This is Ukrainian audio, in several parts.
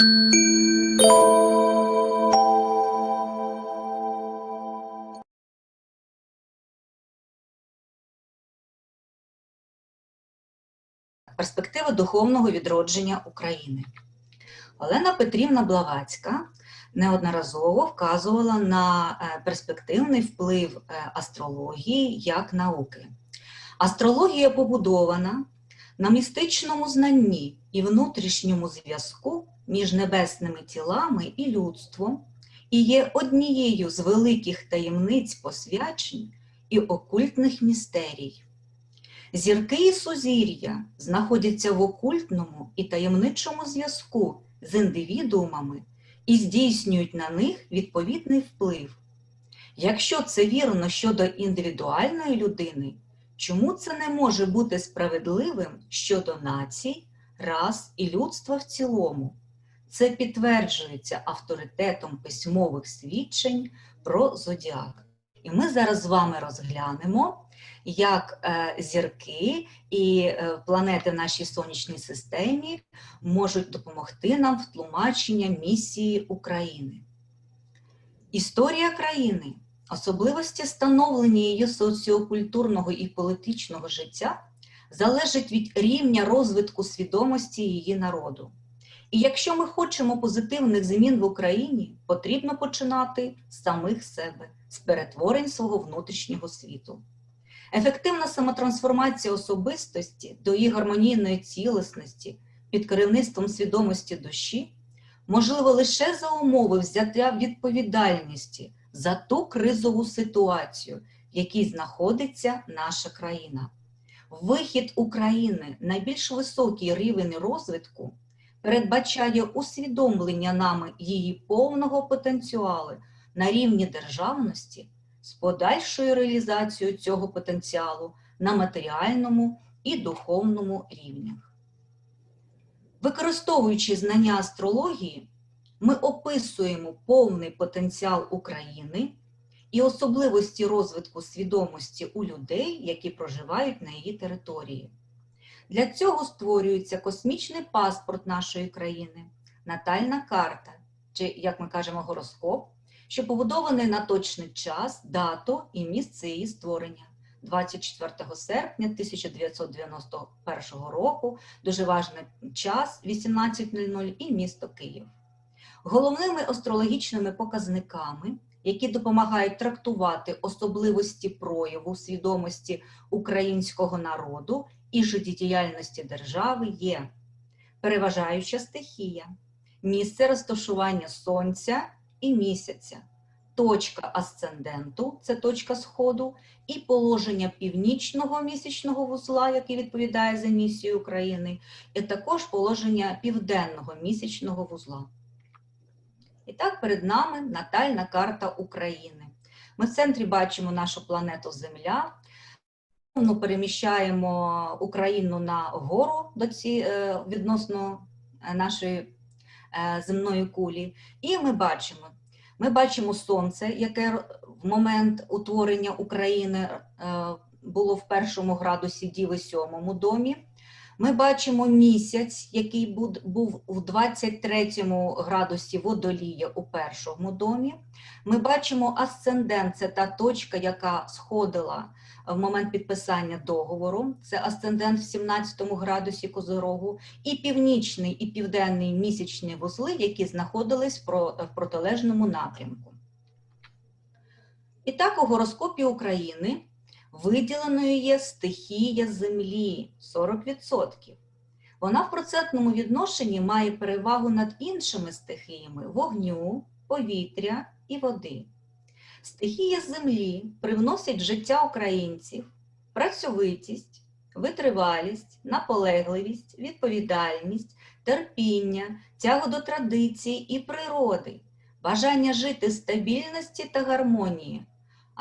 Перспективи духовного відродження України. Олена Петрівна Блавацька неодноразово вказувала на е, перспективний вплив е, астрології як науки. Астрологія побудована на містичному знанні і внутрішньому зв'язку між небесними тілами і людством, і є однією з великих таємниць посвячень і окультних містерій. Зірки і сузір'я знаходяться в окультному і таємничому зв'язку з індивідуумами і здійснюють на них відповідний вплив. Якщо це вірно щодо індивідуальної людини, чому це не може бути справедливим щодо націй, рас і людства в цілому? Це підтверджується авторитетом письмових свідчень про зодіак. І ми зараз з вами розглянемо, як е, зірки і е, планети в нашій сонячній системі можуть допомогти нам в тлумаченні місії України. Історія країни, особливості становлення її соціокультурного і політичного життя залежить від рівня розвитку свідомості її народу. І якщо ми хочемо позитивних змін в Україні, потрібно починати з самих себе, з перетворень свого внутрішнього світу. Ефективна самотрансформація особистості до її гармонійної цілісності під керівництвом свідомості душі можливо лише за умови взяття відповідальності за ту кризову ситуацію, в якій знаходиться наша країна. Вихід України на більш високий рівень розвитку передбачає усвідомлення нами її повного потенціалу на рівні державності з подальшою реалізацією цього потенціалу на матеріальному і духовному рівнях. Використовуючи знання астрології, ми описуємо повний потенціал України і особливості розвитку свідомості у людей, які проживають на її території. Для цього створюється космічний паспорт нашої країни, натальна карта, чи, як ми кажемо, гороскоп, що побудований на точний час, дату і місце її створення 24 серпня 1991 року, дуже важний час 18.00 і місто Київ. Головними астрологічними показниками, які допомагають трактувати особливості прояву свідомості українського народу і життєдіяльності держави, є переважаюча стихія, місце розташування сонця і місяця, точка асценденту це точка сходу, і положення північного місячного вузла, який відповідає за місію України, і також положення південного місячного вузла. І так, перед нами натальна карта України. Ми в центрі бачимо нашу планету Земля. Ми переміщаємо Україну на гору до ці, е, відносно е, нашої Е, земної кулі. І ми бачимо ми бачимо сонце, яке в момент утворення України було в першому градусі Діви сьомому домі. Ми бачимо місяць, який був у 23 градусі водолія у першому домі. Ми бачимо асцендент, це та точка, яка сходила в момент підписання договору. Це асцендент в 17 градусі Козорогу, і північний і південний місячні вузли, які знаходились в протилежному напрямку. І так у гороскопі України виділеною є стихія Землі 40%. Вона в процентному відношенні має перевагу над іншими стихіями вогню, повітря і води. Стихія землі привносить життя українців, працьовитість, витривалість, наполегливість, відповідальність, терпіння, тягу до традиції і природи, бажання жити стабільності та гармонії,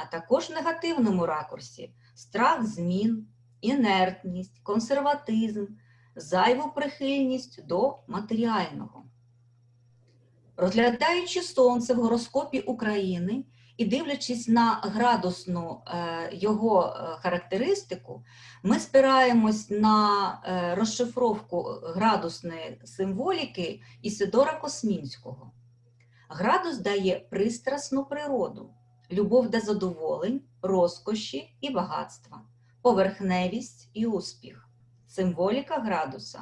а також в негативному ракурсі страх змін, інертність, консерватизм, зайву прихильність до матеріального. Розглядаючи сонце в гороскопі України І дивлячись на градусну е, його е, характеристику, ми спираємось на е, розшифровку градусної символіки Ісидора Космінського. Градус дає пристрасну природу, любов до задоволень, розкоші і багатства, поверхневість і успіх, символіка градуса,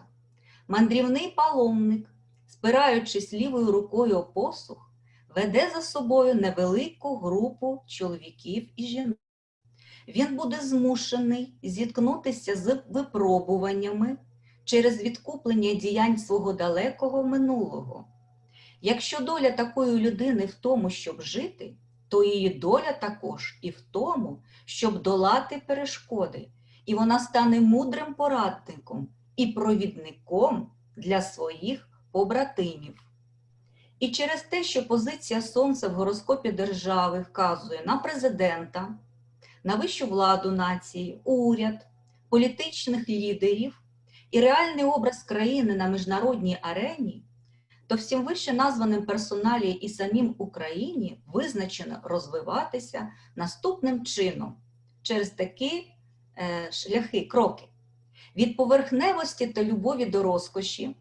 мандрівний паломник, спираючись лівою рукою посух, веде за собою невелику групу чоловіків і жінок. Він буде змушений зіткнутися з випробуваннями через відкуплення діянь свого далекого минулого. Якщо доля такої людини в тому, щоб жити, то її доля також і в тому, щоб долати перешкоди, і вона стане мудрим порадником і провідником для своїх побратимів. І через те, що позиція Сонця в гороскопі держави вказує на президента, на вищу владу нації, уряд, політичних лідерів і реальний образ країни на міжнародній арені, то всім вище названим персоналі і самим Україні визначено розвиватися наступним чином через такі е, шляхи, кроки від поверхневості та любові до розкоші,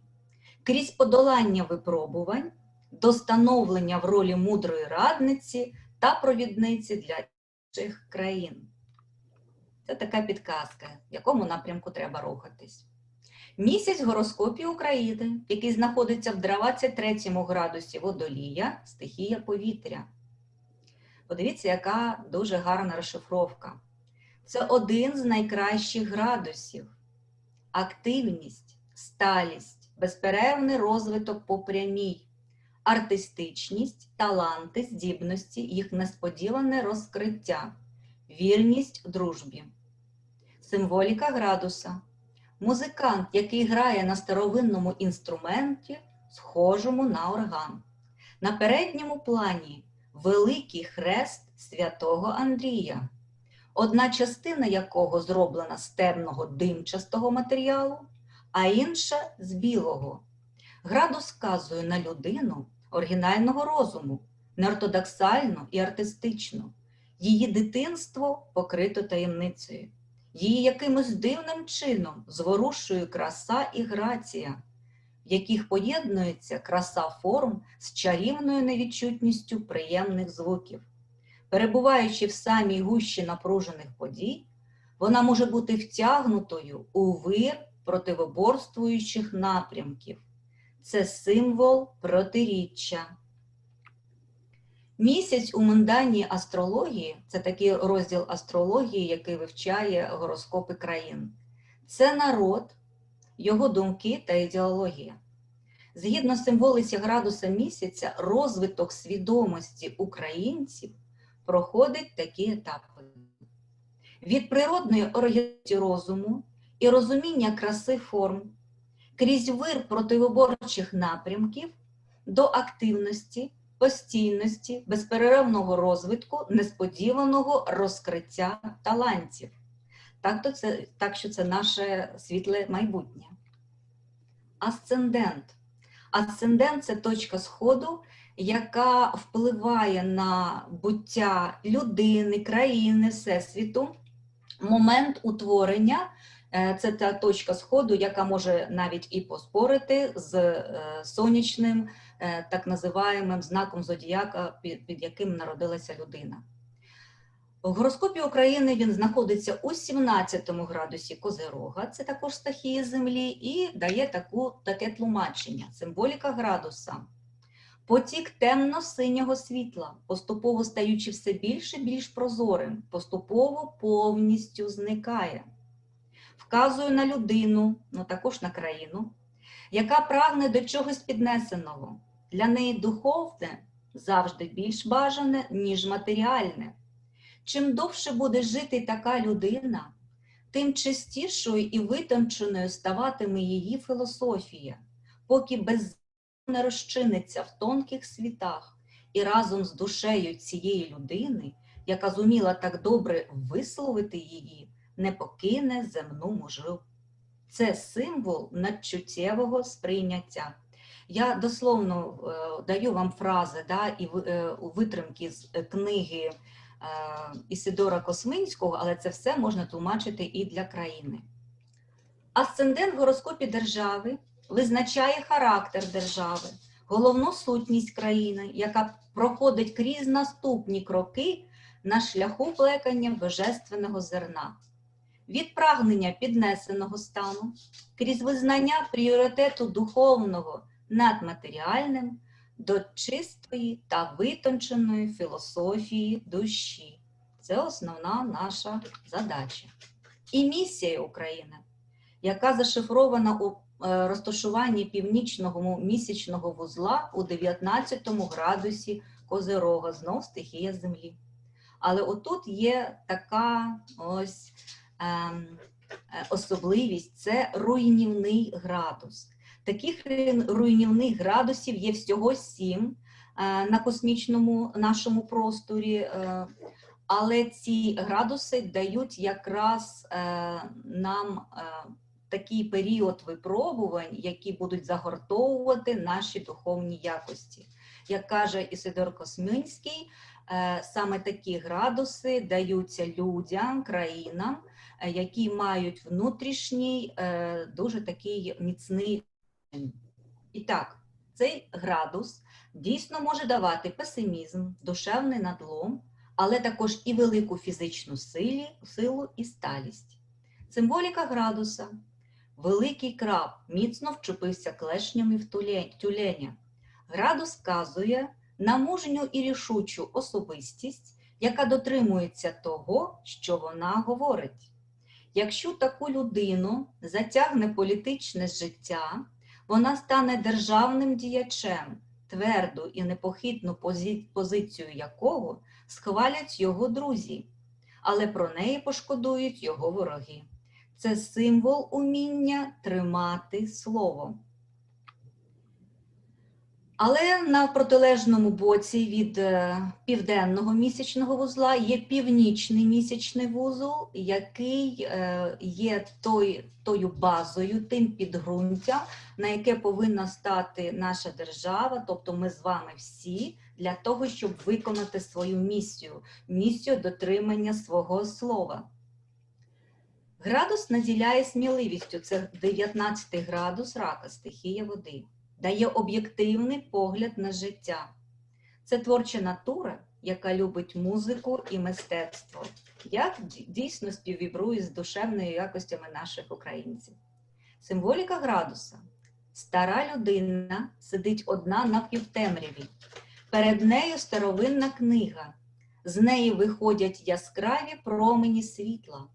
крізь подолання випробувань, до становлення в ролі мудрої радниці та провідниці для інших країн. Це така підказка, в якому напрямку треба рухатись. Місяць в гороскопі України, який знаходиться в 23 градусі водолія, стихія повітря. Подивіться, яка дуже гарна розшифровка. Це один з найкращих градусів. Активність, сталість, безперервний розвиток по прямій, артистичність, таланти, здібності, їх несподіване розкриття, вірність дружбі, символіка градуса. Музикант, який грає на старовинному інструменті, схожому на орган. На передньому плані великий хрест святого Андрія, одна частина якого зроблена з темного димчастого матеріалу, а інша з білого. Градус вказує на людину оригінального розуму, неортодоксальну і артистичну. Її дитинство покрито таємницею. Її якимось дивним чином зворушує краса і грація, в яких поєднується краса форм з чарівною невідчутністю приємних звуків. Перебуваючи в самій гущі напружених подій, вона може бути втягнутою у вир противоборствуючих напрямків. Це символ протиріччя. Місяць у мунданній астрології це такий розділ астрології, який вивчає гороскопи країн. Це народ, його думки та ідеологія. Згідно символиці градуса місяця, розвиток свідомості українців проходить такі етапи: від природної оригінації розуму і розуміння краси форм, крізь вир противоборчих напрямків до активності постійності, безперервного розвитку, несподіваного розкриття талантів. Так, то це, так що це наше світле майбутнє. Асцендент. Асцендент це точка сходу, яка впливає на буття людини, країни, всесвіту. Момент утворення е, це та точка сходу, яка може навіть і поспорити з е, сонячним так називаємим знаком зодіака, під, яким народилася людина. В гороскопі України він знаходиться у 17 градусі Козирога, це також стихія Землі, і дає таку, таке тлумачення, символіка градуса. Потік темно-синього світла, поступово стаючи все більше більш прозорим, поступово повністю зникає. Вказує на людину, ну також на країну, яка прагне до чогось піднесеного, для неї духовне завжди більш бажане, ніж матеріальне. Чим довше буде жити така людина, тим частішою і витонченою ставатиме її філософія, поки без не розчиниться в тонких світах і разом з душею цієї людини, яка зуміла так добре висловити її, не покине земну мужу. Це символ надчуттєвого сприйняття. Я дословно е, даю вам фрази да, і е, витримки з е, книги Ісидора Косминського, але це все можна тлумачити і для країни. Асцендент в гороскопі держави визначає характер держави, головну сутність країни, яка проходить крізь наступні кроки на шляху плекання божественного зерна. Від прагнення піднесеного стану крізь визнання пріоритету духовного над матеріальним до чистої та витонченої філософії душі. Це основна наша задача. І місія України, яка зашифрована у е, розташуванні північного місячного вузла у 19 градусі Козирога, знов стихія Землі. Але отут є така ось ем, е, особливість це руйнівний градус. Таких руйнівних градусів є всього сім е, на космічному нашому просторі, е, але ці градуси дають якраз е, нам такий період випробувань, які будуть загортовувати наші духовні якості. Як каже Ісидор Косминський, саме такі градуси даються людям, країнам, які мають внутрішній дуже такий міцний. І так, цей градус дійсно може давати песимізм, душевний надлом, але також і велику фізичну силі, силу і сталість. Символіка градуса. Великий краб міцно вчепився клешнями в тюленя. Градус вказує на мужню і рішучу особистість, яка дотримується того, що вона говорить. Якщо таку людину затягне політичне життя, вона стане державним діячем, тверду і непохитну пози позицію якого схвалять його друзі, але про неї пошкодують його вороги. Це символ уміння тримати слово. Але на протилежному боці від е, південного місячного вузла є північний місячний вузол, який е, є той, тою базою, тим підґрунтям, на яке повинна стати наша держава, тобто ми з вами всі, для того, щоб виконати свою місію, місію дотримання свого слова. Градус наділяє сміливістю, це 19 градус рака, стихія води, дає об'єктивний погляд на життя. Це творча натура, яка любить музику і мистецтво, як дійсно співвібрує з душевними якостями наших українців. Символіка градуса. Стара людина сидить одна на півтемряві. Перед нею старовинна книга. З неї виходять яскраві промені світла.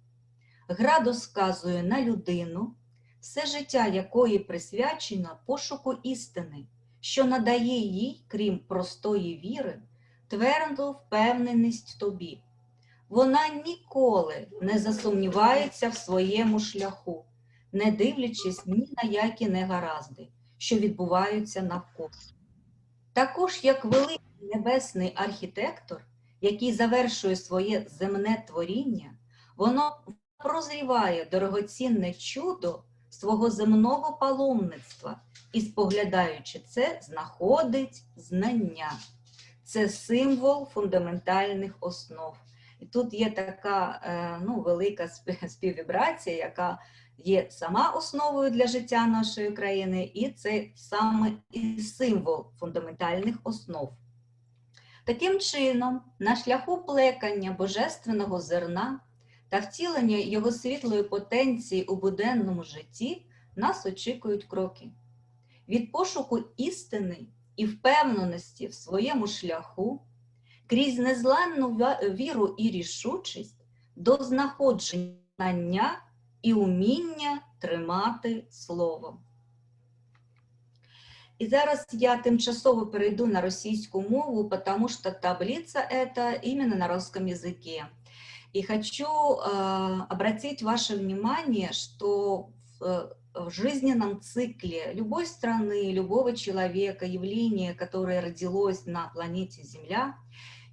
Градус вказує на людину, все життя якої присвячено пошуку істини, що надає їй, крім простої віри, тверду впевненість тобі. Вона ніколи не засумнівається в своєму шляху, не дивлячись ні на які негаразди, що відбуваються навколо. Також як великий небесний архітектор, який завершує своє земне творіння, воно прозріває дорогоцінне чудо свого земного паломництва і, споглядаючи це, знаходить знання. Це символ фундаментальних основ. І тут є така е, ну, велика співвібрація, яка є сама основою для життя нашої країни, і це саме і символ фундаментальних основ. Таким чином, на шляху плекання божественного зерна та втілення його світлої потенції у буденному житті нас очікують кроки. Від пошуку істини і впевненості в своєму шляху, крізь незламну віру і рішучість до знаходження і уміння тримати слово. И зараз я тимчасово перейду на российскую мову, потому что таблица это именно на русском языке. И хочу э, обратить ваше внимание, что в, э, в жизненном цикле любой страны, любого человека, явления, которое родилось на планете Земля,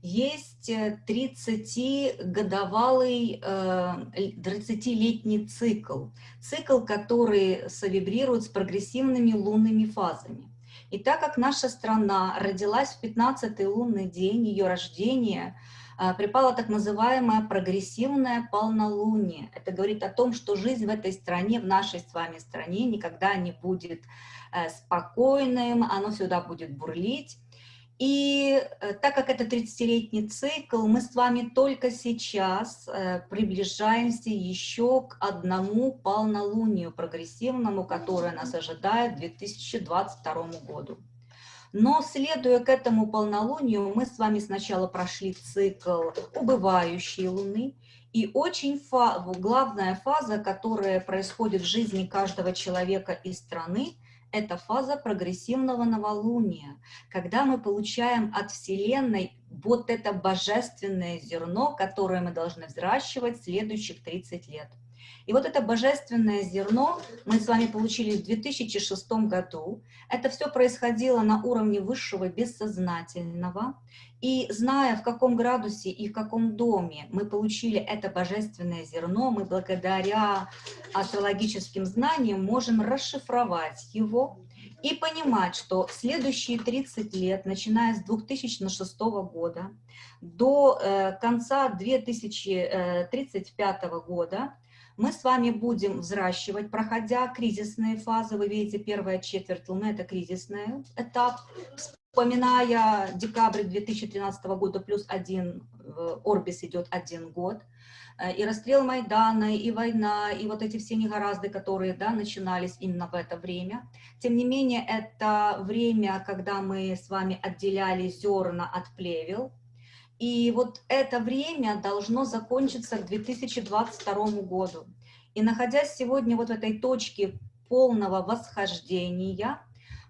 есть э, 30-годовалый, э, 30-летний цикл. Цикл, который совибрирует с прогрессивными лунными фазами. И так как наша страна родилась в 15-й лунный день ее рождения, а, припало так называемое прогрессивное полнолуние. Это говорит о том, что жизнь в этой стране, в нашей с вами стране, никогда не будет э, спокойным, оно всегда будет бурлить. И э, так как это 30-летний цикл, мы с вами только сейчас э, приближаемся еще к одному полнолунию прогрессивному, которое нас ожидает к 2022 году. Но следуя к этому полнолунию, мы с вами сначала прошли цикл убывающей Луны, и очень фа главная фаза, которая происходит в жизни каждого человека и страны, это фаза прогрессивного новолуния, когда мы получаем от Вселенной вот это божественное зерно, которое мы должны взращивать следующих 30 лет. И вот это божественное зерно мы с вами получили в 2006 году. Это все происходило на уровне высшего бессознательного. И зная, в каком градусе и в каком доме мы получили это божественное зерно, мы благодаря астрологическим знаниям можем расшифровать его и понимать, что следующие 30 лет, начиная с 2006 года до э, конца 2035 года, мы с вами будем взращивать, проходя кризисные фазы. Вы видите, первая четверть Луны – это кризисный этап. Вспоминая декабрь 2013 года плюс один, Орбис идет один год. И расстрел Майдана, и война, и вот эти все негоразды, которые да, начинались именно в это время. Тем не менее, это время, когда мы с вами отделяли зерна от плевел, и вот это время должно закончиться к 2022 году. И находясь сегодня вот в этой точке полного восхождения,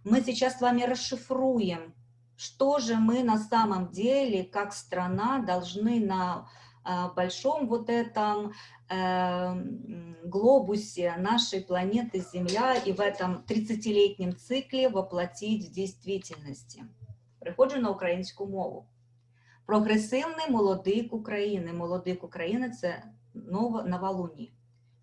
мы сейчас с вами расшифруем, что же мы на самом деле, как страна, должны на э, большом вот этом э, глобусе нашей планеты Земля и в этом 30-летнем цикле воплотить в действительности. Приходжу на українську мову. Прогресивний молодик України. Молодик України це нова новолунні,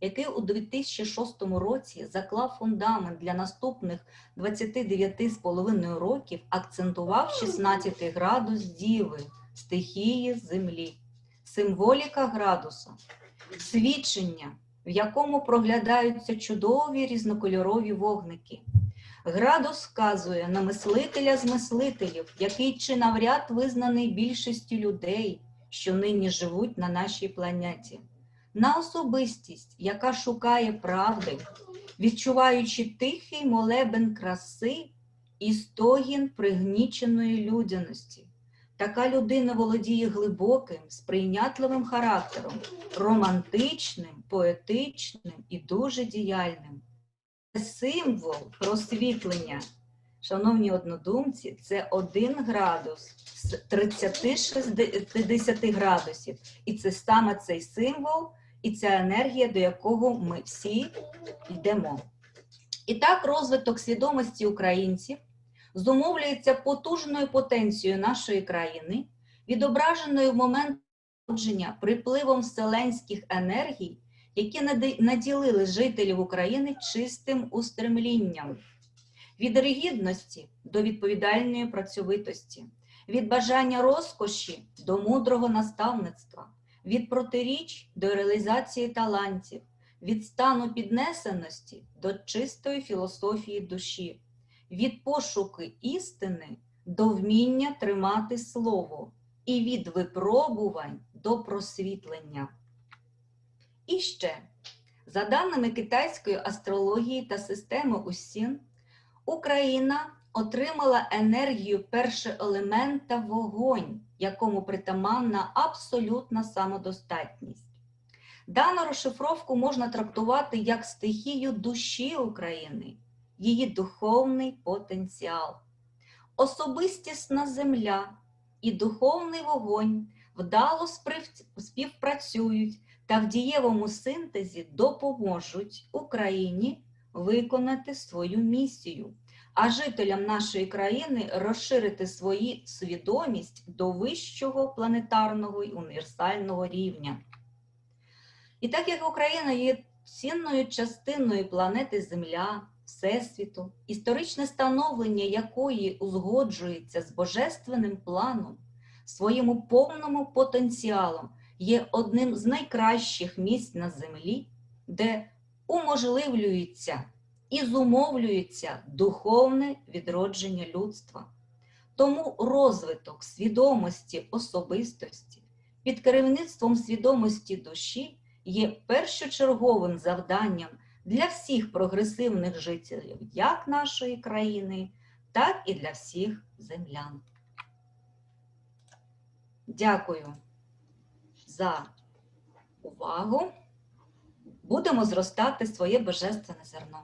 який у 2006 році заклав фундамент для наступних 29,5 років, акцентував 16 градус Діви, стихії Землі, символіка градуса, свідчення, в якому проглядаються чудові різнокольорові вогники. Градус вказує на мислителя з мислителів, який чи навряд визнаний більшістю людей, що нині живуть на нашій планеті, на особистість, яка шукає правди, відчуваючи тихий молебен краси і стогін пригніченої людяності. Така людина володіє глибоким, сприйнятливим характером, романтичним, поетичним і дуже діяльним символ просвітлення, шановні однодумці, це 1 градус з 30-60 градусів. І це саме цей символ і ця енергія, до якого ми всі йдемо. І так, розвиток свідомості українців зумовлюється потужною потенцією нашої країни, відображеною в момент народження припливом вселенських енергій які наділили жителів України чистим устремлінням, від ригідності до відповідальної працьовитості, від бажання розкоші до мудрого наставництва, від протиріч до реалізації талантів, від стану піднесеності до чистої філософії душі, від пошуки істини до вміння тримати слово і від випробувань до просвітлення. І ще, за даними китайської астрології та системи УСІН, Україна отримала енергію першоелемента вогонь, якому притаманна абсолютна самодостатність. Дану розшифровку можна трактувати як стихію душі України, її духовний потенціал. Особистісна земля і духовний вогонь вдало співпрацюють та в дієвому синтезі допоможуть Україні виконати свою місію, а жителям нашої країни розширити свою свідомість до вищого планетарного і універсального рівня. І так як Україна є цінною частиною планети Земля, Всесвіту, історичне становлення якої узгоджується з божественним планом, своєму повному потенціалом є одним з найкращих місць на землі, де уможливлюється і зумовлюється духовне відродження людства. Тому розвиток свідомості особистості під керівництвом свідомості душі є першочерговим завданням для всіх прогресивних жителів як нашої країни, так і для всіх землян. Дякую за увагу. Будемо зростати своє божественне зерно.